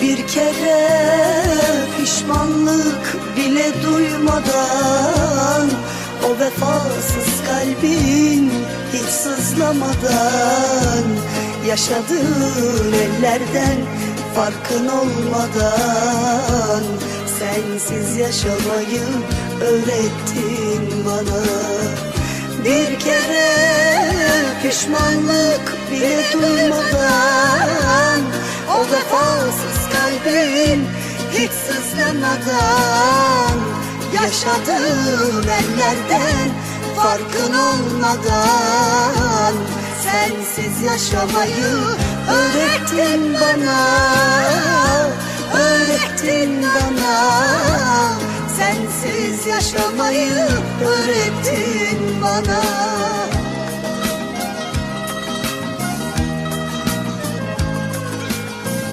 Bir kere pişmanlık bile duymadan O vefasız kalbin hiç sızlamadan Yaşadığın ellerden farkın olmadan Sensiz yaşamayı öğrettin bana. Bir kere pişmanlık bile duymadan vefasız kalbin hiç sızlamadan Yaşadığım ellerden farkın olmadan Sensiz yaşamayı öğrettin bana Öğrettin bana. Sensiz yaşamayı öğrettin bana